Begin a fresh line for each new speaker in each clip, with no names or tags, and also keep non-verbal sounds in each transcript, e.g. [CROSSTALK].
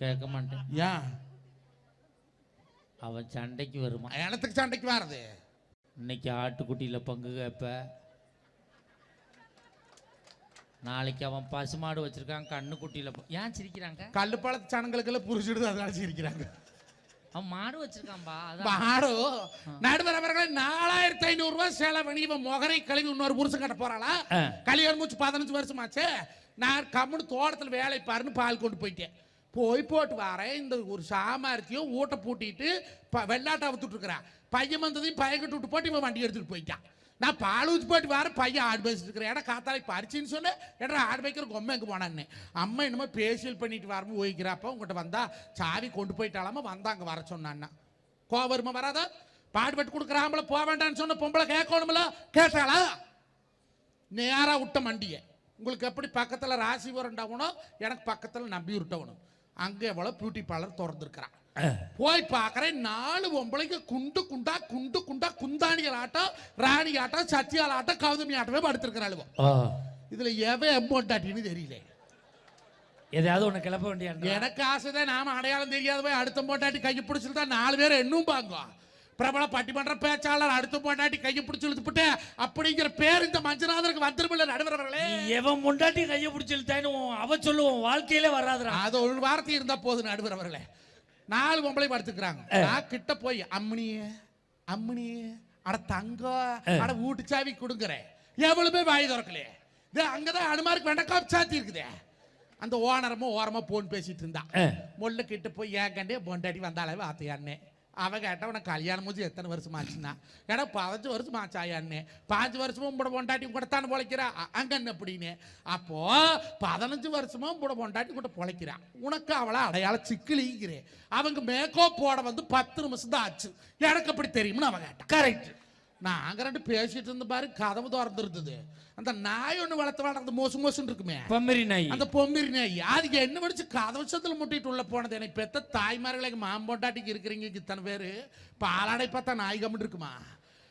கேட்க மாட்டேன்.
ஏன்?
அவன் சண்டைக்கு வருமா?
எனத்துக்கு சண்டைக்கு வாரது
இன்னைக்கு ஆட்டுக்குட்டியில் பங்கு கேட்ப. நாளைக்கு அவன் பசுமாடு வச்சிருக்கான் கண்ணுக்குட்டியில் ஏன் சிரிக்கிறாங்க?
கல்லுப்பாளத்து சனங்களுக்கெல்லாம் புரிச்சுடுது அதனால சிரிக்கிறாங்க.
அவன் மாடு வச்சிருக்கான்பா
மாடோ? நடுவர் அவர்களை நாலாயிரத்தி ஐநூறு ரூபாய் செலவணி இவன் முகரை கழுவி இன்னொரு புருஷன் கட்ட போறாளா. கல்யாணம் முடிச்சு பதினஞ்சு வருஷமாச்சே? நான் கம்முன்னு தோட்டத்தில் வேலை பாருன்னு பால் கொண்டு போயிட்டேன். போய் போட்டு வரேன். இந்த ஒரு சாமர்த்தியம் ஊட்ட பூட்டிட்டு ப வெள்ளாட்டை அவுத்துட்ருக்குறான் பையன் வந்ததையும் பையன் விட்டு போட்டு இவன் வண்டி எடுத்துகிட்டு போயிட்டான். நான் பால் ஊற்றி போட்டு வரேன். பையன் ஆடு பேசிட்டு இருக்கிறேன். ஏடா காத்தாலைக்கு பறிச்சின்னு சொன்னேன். ஏடா ஆடு வைக்கிற கொம்மை எங்கே போனான்னு. அம்மா என்னமோ பேசியல் பண்ணிட்டு வரமோ ஓய்க்கிறாப்ப. உங்கள்கிட்ட வந்தா சாவி கொண்டு போயிட்டாலாமா வந்தாங்க வர சொன்னான்னா. கோவருமா வராதா? பாடுபட்டு கொடுக்குறாம்பள போக வேண்டாம்னு சொன்ன பொம்பளை கேட்கணும்ல? கேட்டாளா? நேராக விட்ட மண்டியை. உங்களுக்கு எப்படி பக்கத்தில் ராசி உரண்டாகணும் எனக்கு பக்கத்தில் நம்பி விட்டவணும் அங்கே எவ்வளோ பியூட்டி பார்லர் திறந்துருக்கிறான் போய் பார்க்குறேன் நாலு பொம்பளைக்கு குண்டு குண்டா குண்டு குண்டா குந்தாணிகள் ஆட்டம் ராணி ஆட்டம் சத்தியால் ஆட்டம் கௌதமி ஆட்டமே படுத்திருக்கிறாளுவோ. இதில் எவன் எம்மோண்டாட்டின்னு தெரியல.
எதையாவது ஒன்று கிளப்ப வேண்டிய
எனக்கு ஆசைதான் நாம அடையாளம் தெரியாத போய் அடுத்த போட்டாட்டி கையை பிடிச்சிருந்தா நாலு பேர் என்னும் பாங்க. பிரபல பட்டிமன்ற பேச்சாளர் அடுத்த போட்டாட்டி கையை பிடிச்சி இழுத்துப்புட்டு அப்படிங்கிற பேர் இந்த மஞ்சநாதருக்கு வந்துருமில்ல நடுவர்களே
எவன் முண்டாட்டி கையை பிடிச்சி இழுத்தான்னு அவ சொல்லுவோம் வாழ்க்கையிலே வராதுடா.
அது ஒரு வார்த்தை இருந்தா போதும் நடுவர் அவர்களே நாலு பொம்பளை படுத்துக்கிறாங்க. நான் கிட்ட போய் அம்மனியே அம்மனியே அட தங்கம் அட வீட்டு சாவி கொடுக்குறேன் எவ்வளவுமே வாய் திறக்கலையே. இது அங்கதான் அனுமாருக்கு வெண்டக்காப் சாத்தி இருக்குதே. அந்த ஓனரமா ஓரமா போன் பேசிட்டு இருந்தா
ஆ.
முள்ள கிட்ட போய் ஏன் கண்டே பொண்டாட்டி வந்தாலே வாத்தையான்னே அவன் கேட்ட உனக்கு கல்யாணம் முடிஞ்சு எத்தனை வருஷம் ஆச்சுன்னா ஏன்னா பதினஞ்சு வருஷம் ஆச்சாயான்னே பாஞ்சு வருஷமும் உங்களோட பொண்டாட்டி கூட தானே பொழைக்கிறா அங்கன்னு அப்படின்னு அப்போ பதினஞ்சு வருஷமும் உங்களோட பொண்டாட்டி கூட பொழைக்கிறா உனக்கு அவளை அடையாள சிக்கிலிங்கிறேன் அவங்க மேக்கப் போட வந்து பத்து நிமிஷம் தான் ஆச்சு எனக்கு அப்படி தெரியும்னு அவன் கேட்டான்
கரெக்ட்
அங்க ரெண்டு பேசிட்டு இருந்த பாரு கதவு திறந்து இருந்தது அந்த நாய் ஒண்ணு வளர்த்து வளர்ந்து மோசு மோசுன்னு இருக்குமே.
பம்மரி நாய்.
அந்த பொம்மிரி நாய். அதுக்கு என்ன படிச்சு கதவசத்துல முட்டிட்டு உள்ள போனது? எனக்கு பெத்த தாய்மார்களுக்கு மாம்பொண்டாட்டிக்கு இருக்கிறீங்க இத்தனை பேரு. பாலாடை பார்த்தா நாய் கம்மிட்டு இருக்குமா?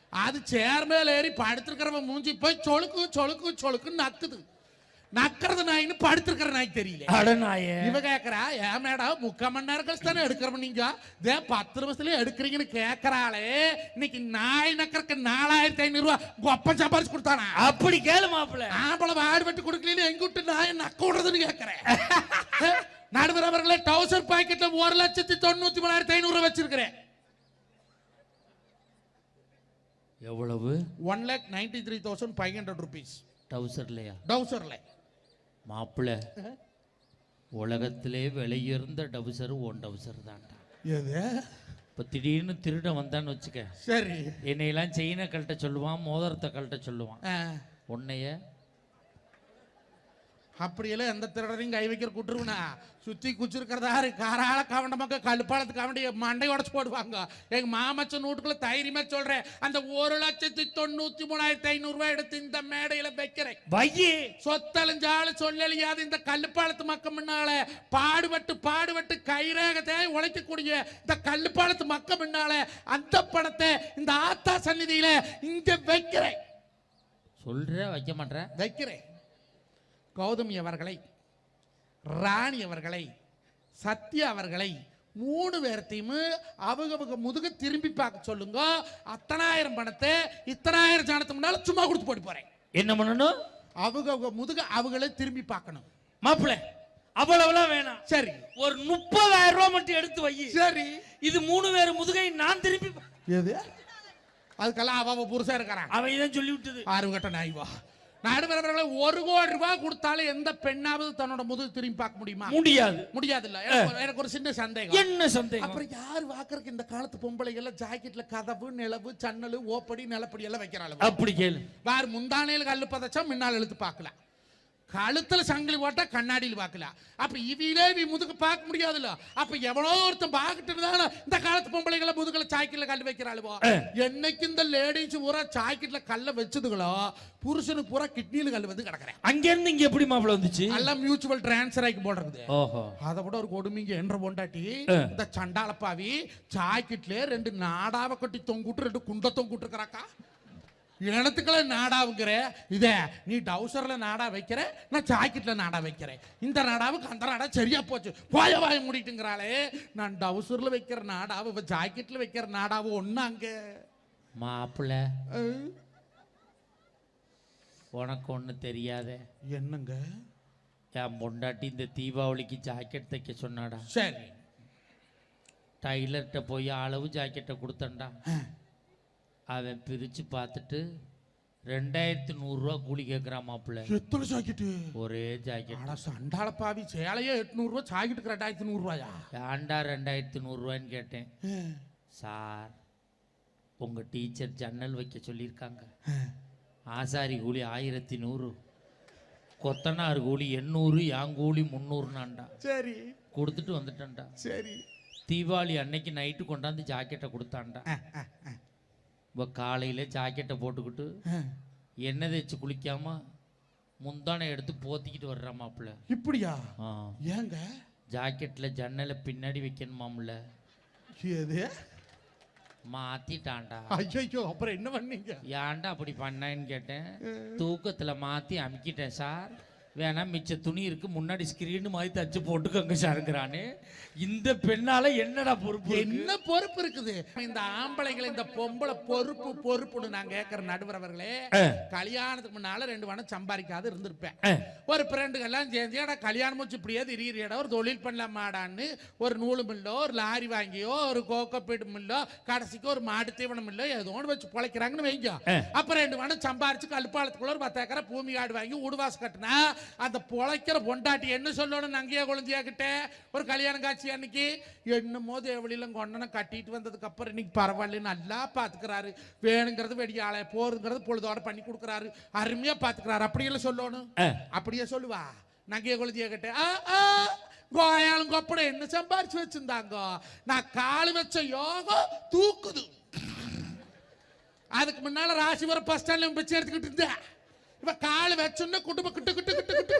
அது சேர் மேல ஏறி படுத்திருக்கிறவன் மூஞ்சி போய் சொலுக்கு சொலுக்கு சொலுக்குன்னு நக்குது. நக்கிறது நாயின்னு படுத்திருக்கிற நாய் தெரியல.
அட நாயே.
இவ கேக்குறா ஏன் மேடம் முக்கால் மணி நேரம் கழிச்சு தானே எடுக்கிறோம் நீங்க? இதே பத்து நிமிஷத்துல எடுக்கிறீங்கன்னு கேக்குறாளே. இன்னைக்கு நாய் நக்கறக்கு நாலாயிரத்தி ஐநூறு ரூபாய் கொப்பம் சம்பாரிச்சு கொடுத்தானா?
அப்படி கேளு மாப்பிள்ள.
ஆம்பளை வாடு வெட்டி கொடுக்கலன்னு எங்க விட்டு நாயை நக்க விடுறதுன்னு கேட்கிறேன் [LAUGHS] நடுவர் அவர்களே டவுசர் பாக்கெட்ல ஒரு லட்சத்தி தொண்ணூத்தி மூணாயிரத்தி ஐநூறு வச்சிருக்கிறேன்.
எவ்வளவு?
One lakh ninety three thousand five hundred rupees
டவுசர்லையா
டவுசர்ல
மாப்பிள்ள உலகத்திலே விலையுயர்ந்த டவுசர் ஒன் டவுசர் தான்டா.
எது?
இப்போ திடீர்னு திருடன் வந்தான்னு வச்சுக்க.
சரி.
என்னையெல்லாம் செயினை கழட்ட சொல்லுவான் மோதிரத்தை கழட்ட சொல்லுவான் உன்னைய
அப்படியெல்லாம் எந்த திருடரையும் கை வைக்கிற கூட்டுருவனா சுத்தி குச்சிருக்கிறதா காரால கவண்ட மக்கள் கழுப்பாளத்து கவண்டி மண்டை உடச்சு போடுவாங்க. எங்க மாமச்சன் வீட்டுக்குள்ள தைரியமா சொல்றேன். அந்த ஒரு லட்சத்தி தொண்ணூத்தி மூணாயிரத்தி ஐநூறு ரூபாய் எடுத்து இந்த மேடையில வைக்கிறேன்.
வையி.
சொத்தழிஞ்சாலும் சொல்லலியாது இந்த கல்லுப்பாளத்து மக்கள் முன்னால. பாடுபட்டு பாடுபட்டு கைரேகத்தை உழைக்கக்கூடிய இந்த கல்லுப்பாளத்து மக்கள் முன்னால அந்த படத்தை இந்த ஆத்தா சந்நிதியில இங்க வைக்கிறேன்.
சொல்ற வைக்க மாட்டேற.
வைக்கிறேன். கௌதமி அவர்களை ராணி அவர்களை சத்யா அவர்களை மூணு பேர்த்தையும் அவங்க அவங்க முதுக திரும்பி பார்க்க சொல்லுங்க. அத்தனாயிரம் பணத்தை இத்தனாயிரம் ஜானத்து முன்னால சும்மா கொடுத்து போட்டு போறேன்.
என்ன பண்ணணும்?
அவங்க அவங்க முதுக அவங்களே திரும்பி பார்க்கணும்.
மாப்பிள்ள அவ்வளவுலாம் வேணாம்.
சரி.
ஒரு முப்பதாயிரம் ரூபாய் மட்டும் எடுத்து வை.
சரி.
இது மூணு பேர் முதுகை நான் திருப்பி பா-
எது? அதுக்கெல்லாம் அவ புருஷா இருக்கிறான்
அவன் இதான் சொல்லி விட்டது
ஆறு கட்ட நாய்வா நடுவரவர்களை ஒரு கோடி ரூபாய் கொடுத்தாலும் எந்த பெண்ணாவது தன்னோட முதுகு திரும்பி பார்க்க முடியுமா?
முடியாது.
முடியாது இல்ல எனக்கு ஒரு- சின்ன சந்தேகம்.
என்ன சந்தேகம்?
அப்புறம் யார் வாக்குறதுக்கு இந்த காலத்து பொம்பளைகள் ஜாக்கெட்ல கதவு நிலவு ஜன்னல் ஓப்படி நிலப்படி எல்லாம் வைக்கிறாள்
அப்படி கேளு.
வேற முந்தானையில் கல்லு பதச்சா முன்னால் எழுத்து பார்க்கல கழுத்துல சங்கிலி போட்டா கண்ணாடியில் பார்க்கல அப்ப இவிலே இவி முதுகு பார்க்க முடியாதுல்ல. அப்ப எவ்வளோ ஒருத்தன் பார்த்துட்டு இருந்தாலும் இந்த காலத்து பொம்பளைகளை முதுகுல சாய்க்கில கல் வைக்கிறாளுவோ. என்னைக்கு இந்த லேடிஸ் பூரா சாய்க்கிட்ல கல்ல வச்சதுகளோ புருஷனுக்கு பூரா கிட்னியில கல் வந்து கிடக்குறேன்.
அங்க இருந்து இங்க எப்படி மாப்பிள்ள வந்துச்சு?
எல்லாம் மியூச்சுவல் டிரான்ஸ்ஃபர் ஆகி போடுறது.
ஓஹோ.
அதை விட ஒரு கொடுமைங்க என்ற பொண்டாட்டி. இந்த சண்டாளப்பாவி சாய்க்கிட்ல ரெண்டு நாடாவ கட்டி தொங்குட்டு ரெண்டு குண்ட தொங்குட்டு இருக்கிறாக்கா? இனத்துக்களை நாடாவுங்கிற இதே நீ டவுசர்ல நாடா வைக்கிற? நான் ஜாக்கெட்ல நாடா வைக்கிறேன் இந்த நாடாவுக்கு அந்த நாடா சரியா போச்சு. போய வாய மூடிட்டுங்கிறாளே. நான் டவுசர்ல வைக்கிற நாடாவை இவ ஜாக்கெட்ல வைக்கிற நாடாவை ஒண்ணாங்க
மாப்பிள்ள. உனக்கு ஒன்று தெரியாதே.
என்னங்க?
என் பொண்டாட்டி இந்த தீபாவளிக்கு ஜாக்கெட் தைக்க சொன்னாடா.
சரி.
டைலர்கிட்ட போய் அளவு ஜாக்கெட்டை கொடுத்தேன்டா. அவன் பிரித்து பார்த்துட்டு ரெண்டாயிரத்தி நூறுரூவா கூலி கேட்குறான் மாப்பிள்ள.
எத்தனை ஜாக்கெட்டு?
ஒரே ஜாக்கெட்
ஆனா சண்டாள பாவி சேலையே எட்நூறு ரூபாய் ஜாக்கெட்டுக்கு ரெண்டாயிரத்தி நூறு ரூபாயா
ஏன்டா ரெண்டாயிரத்தி நூறுரூவான்னு கேட்டேன். சார் உங்கள் டீச்சர் ஜன்னல் வைக்க சொல்லியிருக்காங்க. ஆசாரி கூலி ஆயிரத்தி நூறு கொத்தனார் கூலி எண்ணூறு என் கூலி முந்நூறுனாண்டா
சரி.
கொடுத்துட்டு வந்துட்டேன்டா.
சரி.
தீபாவளி அன்னைக்கு நைட்டு கொண்டாந்து ஜாக்கெட்டை கொடுத்தான்டா. இப்போ காலையில் ஜாக்கெட்டை போட்டுக்கிட்டு எண்ணெய் தேய்ச்சி குளிக்காம முந்தானை எடுத்து போத்திக்கிட்டு வர்றான் மாப்பிள்ள.
இப்படியா? ஏங்க?
ஜாக்கெட்டில் ஜன்னலை பின்னாடி வைக்கணுமாம்ல
எது?
மாத்திட்டான்டா.
ஐயோ அப்புறம் என்ன பண்ணீங்க?
ஏன்டா அப்படி பண்ணேன்னு கேட்டேன். தூக்கத்தில் மாற்றி அமுக்கிட்டேன் சார். வேணா மிச்ச துணி இருக்கு முன்னாடி ஸ்கிரீன் மாதிரி தச்சு போட்டுக்கோங்க சாருங்கிறானே இந்த பெண்ணால என்னடா பொறுப்பு?
என்ன பொறுப்பு இருக்குது? இந்த ஆம்பளைங்களை இந்த பொம்பளை பொறுப்பு பொறுப்புன்னு நான் கேட்கிற நடுவர் அவர்களே கல்யாணத்துக்கு முன்னால ரெண்டு வனம் சம்பாதிக்காது இருந்திருப்பேன். ஒரு ஃப்ரெண்டுகள்லாம் சேர்ந்து ஏடா கல்யாணம் வச்சு இப்படியே திரியிறியடா ஒரு தொழில் பண்ணலாமாடான்னு ஒரு நூலு மில்லோ ஒரு லாரி வாங்கியோ ஒரு கோகோப்பீடு மில்லோ கடைசிக்கு ஒரு மாட்டு தீவனம் மில்லோ ஏதோ ஒன்று வச்சு பிழைக்கிறாங்கன்னு வைங்க. அப்புறம் ரெண்டு வனம் சம்பாரிச்சு கல்பாலத்துக்குள்ள ஒரு பத்து ஏக்கரை பூமி காடு வாங்கி உடுவாசு கட்டினா அந்த பொழைக்கிற பொண்டாட்டி என்ன சொல்லணும் நங்கையா குழந்தையா கிட்ட ஒரு கல்யாண காட்சி அன்னைக்கு. என்னமோ தேவழியிலும் கொண்டனை கட்டிட்டு வந்ததுக்கு அப்புறம் இன்னைக்கு பரவாயில்ல நல்லா பாத்துக்கிறாரு. வேணுங்கிறது வெடியாள போருங்கிறது பொழுதோட பண்ணி கொடுக்குறாரு. அருமையா பாத்துக்கிறாரு. அப்படியெல்லாம் சொல்லணும். அப்படியே சொல்லுவா. நங்கைய குழந்தைய கிட்ட ஆ, ஆ, கோயாலும் கொப்பட என்ன சம்பாரிச்சு வச்சிருந்தாங்க? நான் கால் வச்ச யோகம் தூக்குது. அதுக்கு முன்னால ராசிபுரம் பஸ் ஸ்டாண்ட்ல பிச்சை எடுத்துக்கிட்டு இருந்தேன் இப்ப கால் வச்சோன்னா குடும்ப கிட்ட கிட்ட கிட்ட கிட்டு